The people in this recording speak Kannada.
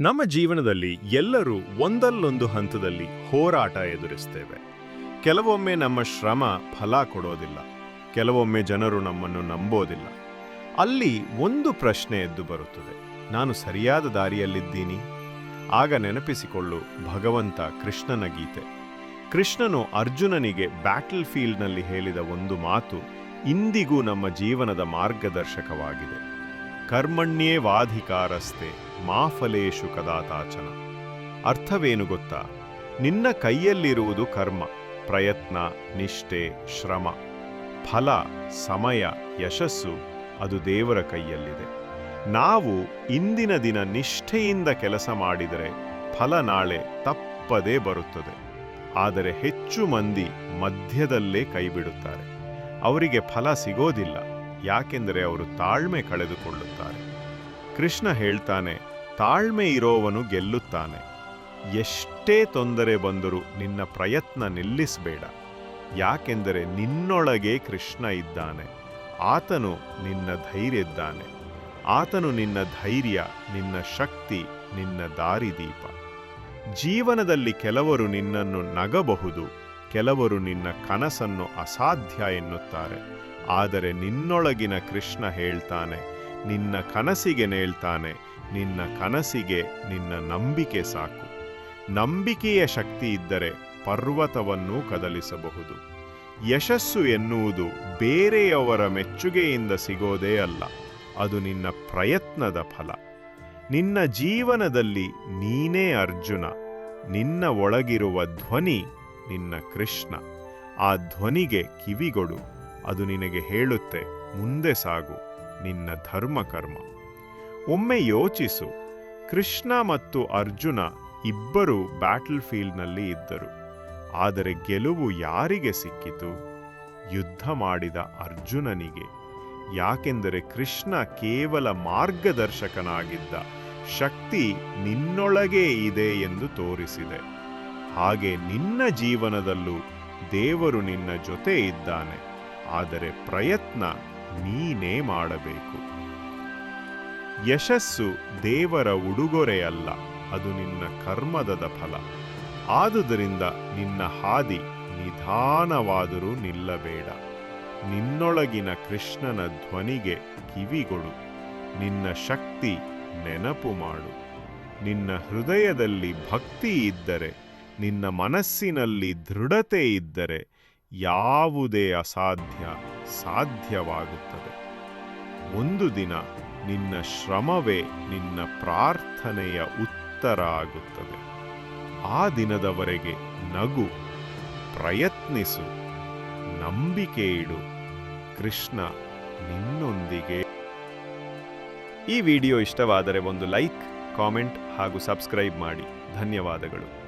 ನಮ್ಮ ಜೀವನದಲ್ಲಿ ಎಲ್ಲರೂ ಒಂದಲ್ಲೊಂದು ಹಂತದಲ್ಲಿ ಹೋರಾಟ ಎದುರಿಸ್ತೇವೆ. ಕೆಲವೊಮ್ಮೆ ನಮ್ಮ ಶ್ರಮ ಫಲ ಕೊಡೋದಿಲ್ಲ. ಕೆಲವೊಮ್ಮೆ ಜನರು ನಮ್ಮನ್ನು ನಂಬೋದಿಲ್ಲ. ಅಲ್ಲಿ ಒಂದು ಪ್ರಶ್ನೆ ಎದ್ದು ಬರುತ್ತದೆ. ನಾನು ಸರಿಯಾದ ದಾರಿಯಲ್ಲಿದ್ದೀನಿ? ಆಗ ನೆನಪಿಸಿಕೊಳ್ಳು ಭಗವಂತ ಕೃಷ್ಣನ ಗೀತೆ. ಕೃಷ್ಣನು ಅರ್ಜುನನಿಗೆ ಬ್ಯಾಟಲ್ ಫೀಲ್ಡ್ನಲ್ಲಿ ಹೇಳಿದ ಒಂದು ಮಾತು ಇಂದಿಗೂ ನಮ್ಮ ಜೀವನದ ಮಾರ್ಗದರ್ಶಕವಾಗಿದೆ. ಕರ್ಮಣ್ಯೇ ವಾಧಿಕಾರಸ್ತೆ ಮಾಫಲೇಶು ಕದಾತಾಚನ. ಅರ್ಥವೇನು ಗೊತ್ತಾ? ನಿನ್ನ ಕೈಯಲ್ಲಿರುವುದು ಕರ್ಮ, ಪ್ರಯತ್ನ, ನಿಷ್ಠೆ, ಶ್ರಮ. ಫಲ, ಸಮಯ, ಯಶಸ್ಸು, ಅದು ದೇವರ ಕೈಯಲ್ಲಿದೆ. ನಾವು ಇಂದಿನ ದಿನ ನಿಷ್ಠೆಯಿಂದ ಕೆಲಸ ಮಾಡಿದರೆ ಫಲ ನಾಳೆ ತಪ್ಪದೇ ಬರುತ್ತದೆ. ಆದರೆ ಹೆಚ್ಚು ಮಂದಿ ಮಧ್ಯದಲ್ಲೇ ಕೈಬಿಡುತ್ತಾರೆ. ಅವರಿಗೆ ಫಲ ಸಿಗೋದಿಲ್ಲ. ಯಾಕೆಂದರೆ ಅವರು ತಾಳ್ಮೆ ಕಳೆದುಕೊಳ್ಳುತ್ತಾರೆ. ಕೃಷ್ಣ ಹೇಳ್ತಾನೆ, ತಾಳ್ಮೆ ಇರೋವನು ಗೆಲ್ಲುತ್ತಾನೆ. ಎಷ್ಟೇ ತೊಂದರೆ ಬಂದರೂ ನಿನ್ನ ಪ್ರಯತ್ನ ನಿಲ್ಲಿಸಬೇಡ. ಯಾಕೆಂದರೆ ನಿನ್ನೊಳಗೆ ಕೃಷ್ಣ ಇದ್ದಾನೆ. ಆತನು ನಿನ್ನ ಧೈರ್ಯ ಇದ್ದಾನೆ ಆತನು ನಿನ್ನ ಧೈರ್ಯ, ನಿನ್ನ ಶಕ್ತಿ, ನಿನ್ನ ದಾರಿದೀಪ. ಜೀವನದಲ್ಲಿ ಕೆಲವರು ನಿನ್ನನ್ನು ನಗಬಹುದು. ಕೆಲವರು ನಿನ್ನ ಕನಸನ್ನು ಅಸಾಧ್ಯ ಎನ್ನುತ್ತಾರೆ. ಆದರೆ ನಿನ್ನೊಳಗಿನ ಕೃಷ್ಣ ಹೇಳ್ತಾನೆ, ನಿನ್ನ ಕನಸಿಗೆ ನೇಳ್ತಾನೆ, ನಿನ್ನ ಕನಸಿಗೆ ನಿನ್ನ ನಂಬಿಕೆ ಸಾಕು. ನಂಬಿಕೆಯ ಶಕ್ತಿ ಇದ್ದರೆ ಪರ್ವತವನ್ನೂ ಕದಲಿಸಬಹುದು. ಯಶಸ್ಸು ಎನ್ನುವುದು ಬೇರೆಯವರ ಮೆಚ್ಚುಗೆಯಿಂದ ಸಿಗೋದೇ ಅಲ್ಲ, ಅದು ನಿನ್ನ ಪ್ರಯತ್ನದ ಫಲ. ನಿನ್ನ ಜೀವನದಲ್ಲಿ ನೀನೇ ಅರ್ಜುನ, ನಿನ್ನ ಒಳಗಿರುವ ಧ್ವನಿ ನಿನ್ನ ಕೃಷ್ಣ. ಆ ಧ್ವನಿಗೆ ಕಿವಿಗೊಡು. ಅದು ನಿನಗೆ ಹೇಳುತ್ತೆ, ಮುಂದೆ ಸಾಗು, ನಿನ್ನ ಧರ್ಮ ಕರ್ಮ ಒಮ್ಮೆ ಯೋಚಿಸು. ಕೃಷ್ಣ ಮತ್ತು ಅರ್ಜುನ ಇಬ್ಬರು ಬ್ಯಾಟಲ್ ಫೀಲ್ಡ್ನಲ್ಲಿ ಇದ್ದರು. ಆದರೆ ಗೆಲುವು ಯಾರಿಗೆ ಸಿಕ್ಕಿತು? ಯುದ್ಧ ಮಾಡಿದ ಅರ್ಜುನನಿಗೆ. ಯಾಕೆಂದರೆ ಕೃಷ್ಣ ಕೇವಲ ಮಾರ್ಗದರ್ಶಕನಾಗಿದ್ದ. ಶಕ್ತಿ ನಿನ್ನೊಳಗೇ ಇದೆ ಎಂದು ತೋರಿಸಿದೆ. ಹಾಗೆ ನಿನ್ನ ಜೀವನದಲ್ಲೂ ದೇವರು ನಿನ್ನ ಜೊತೆ ಇದ್ದಾನೆ. ಆದರೆ ಪ್ರಯತ್ನ ನೀನೇ ಮಾಡಬೇಕು. ಯಶಸ್ಸು ದೇವರ ಉಡುಗೊರೆಯಲ್ಲ, ಅದು ನಿನ್ನ ಕರ್ಮದದ ಫಲ. ಆದುದರಿಂದ ನಿನ್ನ ಹಾದಿ ನಿಧಾನವಾದರೂ ನಿಲ್ಲಬೇಡ. ನಿನ್ನೊಳಗಿನ ಕೃಷ್ಣನ ಧ್ವನಿಗೆ ಕಿವಿಗೊಡು. ನಿನ್ನ ಶಕ್ತಿ ನೆನಪು ಮಾಡು. ನಿನ್ನ ಹೃದಯದಲ್ಲಿ ಭಕ್ತಿ ಇದ್ದರೆ ನಿನ್ನ ಮನಸ್ಸಿನಲ್ಲಿ ದೃಢತೆ ಇದ್ದರೆ ಯಾವುದೇ ಅಸಾಧ್ಯ ಸಾಧ್ಯವಾಗುತ್ತದೆ. ಒಂದು ದಿನ ನಿನ್ನ ಶ್ರಮವೇ ನಿನ್ನ ಪ್ರಾರ್ಥನೆಯ ಉತ್ತರ ಆಗುತ್ತದೆ. ಆ ದಿನದವರೆಗೆ ನಗು, ಪ್ರಯತ್ನಿಸು, ನಂಬಿಕೆ ಇಡು. ಕೃಷ್ಣ ನಿನ್ನೊಂದಿಗೆ. ಈ ವಿಡಿಯೋ ಇಷ್ಟವಾದರೆ ಒಂದು ಲೈಕ್, ಕಾಮೆಂಟ್ ಹಾಗೂ ಸಬ್ಸ್ಕ್ರೈಬ್ ಮಾಡಿ. ಧನ್ಯವಾದಗಳು.